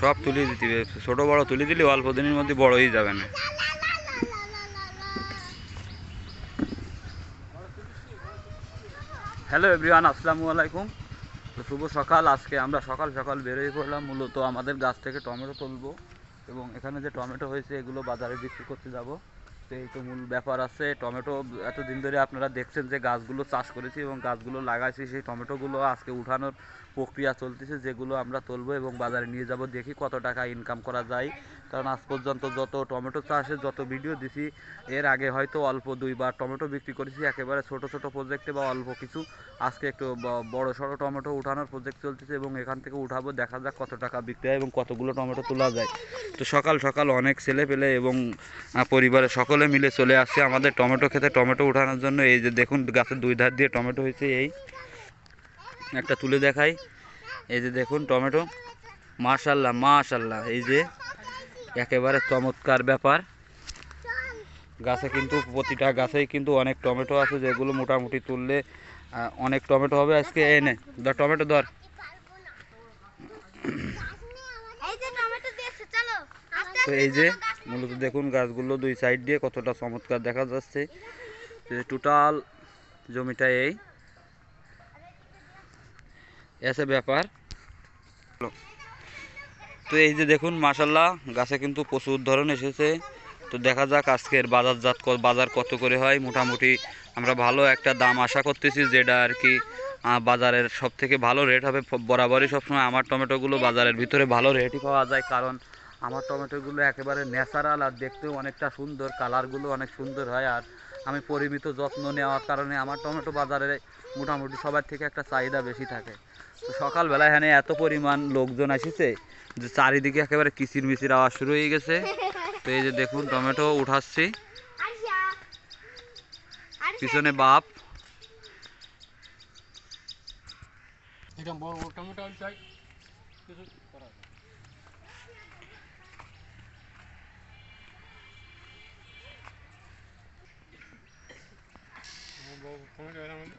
সব তুলে দিতে হবে। ছোটো বড় তুলে দিলে অল্প দিনের মধ্যে বড় হয়ে যাবে না। হ্যালো এভরিওয়ান আসসালামু আলাইকুম। তো শুভ সকাল। আজকে আমরা সকাল সকাল বেরোয় পড়লাম। মূলত আমাদের গাছ থেকে টমেটো তুলবো এবং এখানে যে টমেটো হয়েছে, এগুলো বাজারে বিক্রি করতে যাব। এই তো মূল ব্যাপার আছে। টমেটো এতদিন ধরে আপনারা দেখছেন যে গাছগুলো চাষ করেছি এবং গাছগুলো লাগাইছি, সেই টমেটোগুলো আজকে উঠানোর প্রক্রিয়া চলতেছে, যেগুলো আমরা তুলবো এবং বাজারে নিয়ে যাব। দেখি কত টাকা ইনকাম করা যায়। কারণ আজ পর্যন্ত যত টমেটো চাষে যত ভিডিও দিছি, এর আগে হয়তো অল্প দুইবার টমেটো বিক্রি করেছি, একেবারে ছোট ছোট প্রজেক্টে বা অল্প কিছু। আজকে একটু বড় সড়ো টমেটো উঠানোর প্রজেক্ট চলতেছে এবং এখান থেকে উঠাবো, দেখা যাক কত টাকা বিক্রি হয় এবং কতগুলো টমেটো তোলা যায়। তো সকাল সকাল অনেক ছেলে পেলে এবং পরিবারের সকলে মিলে চলে আসছে আমাদের টমেটো খেতে টমেটো উঠানোর জন্য। এই যে দেখুন, গাছের দুই ধার দিয়ে টমেটো হয়েছে এই। একটা তুলে দেখাই। এই যে দেখুন টমেটো। মাশাল্লাহ মাশাল্লাহ, এই যে একেবারে চমৎকার ব্যাপার। গাছে কিন্তু প্রতিটা গাছেই কিন্তু অনেক টমেটো আছে যেগুলো মোটামুটি তুললে অনেক টমেটো হবে আজকে। এনে ধর টমেটো ধর। টমেটো আস্তে তো এই যে মূলত দেখুন গাছগুলো দুই সাইড দিয়ে কতটা চমৎকার দেখা যাচ্ছে। টোটাল জমিটা এই। এসে ব্যাপার। তো এই যে দেখুন মাসাল্লাহ গাছে কিন্তু প্রচুর ধরন এসেছে। তো দেখা যাক আজকের বাজারজাত বাজার কত করে হয়। মোটামুটি আমরা ভালো একটা দাম আশা করতেছি, যেটা আর কি বাজারের সব থেকে ভালো রেট হবে। বরাবরই সবসময় আমার টমেটোগুলো বাজারের ভিতরে ভালো রেটই পাওয়া যায়, কারণ আমার টমেটোগুলো একেবারে ন্যাচারাল আর দেখতেও অনেকটা সুন্দর কালারগুলো অনেক সুন্দর হয়। আর আমি পরিমিত যত্ন নেওয়ার কারণে আমার টমেটো বাজারে মোটামুটি সবার থেকে একটা চাহিদা বেশি থাকে। তো সকালবেলা এখানে এত পরিমাণ লোকজন এসেছে যে চারিদিকে একেবারে কিচির মিচির আওয়াজ শুরু হয়ে গেছে। তো এই যে দেখুন, টমেটো উঠাচ্ছি। পিছনে বাপ। টমেটো আমি চাই কিছু করা যায়। বড় বড় টমেটো এর মধ্যে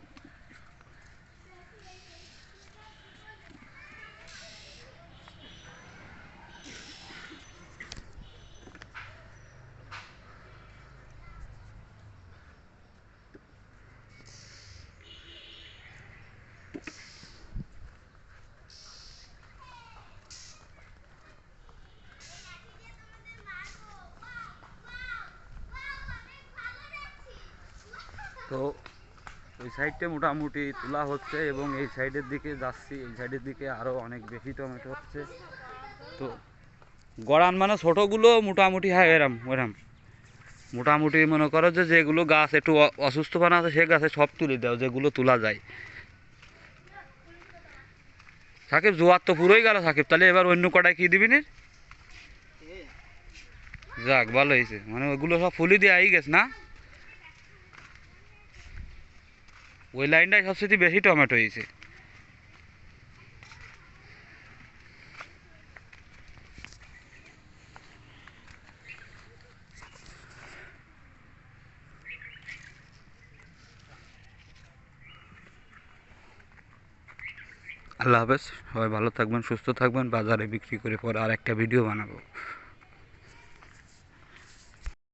তো ওই সাইডটা মোটামুটি তোলা হচ্ছে এবং এই সাইডের দিকে যাচ্ছি। এই সাইডের দিকে আরও অনেক বেশি টমেটো হচ্ছে। তো গড়ান মানে ছোটোগুলো মোটামুটি হয় এরম এরম। মোটামুটি মনে করো যে যেগুলো গাছ একটু অসুস্থপনা আছে সে গাছে সব তুলে দাও যেগুলো তোলা যায়। সাকিব জোয়ার তো পুরোই গেল সাকিব। তাহলে এবার অন্য কটায় কী দিবি যাক ভালো হয়েছে। মানে ওগুলো সব ফুলি দিয়ে আই গেছে না? ওই লাইনটায় সবচেয়ে বেশি টমেটো হয়েছে। আল্লাহ হাফেজ, সবাই ভালো থাকবেন, সুস্থ থাকবেন, বাজারে বিক্রি করে পরে আর একটা ভিডিও বানাবো।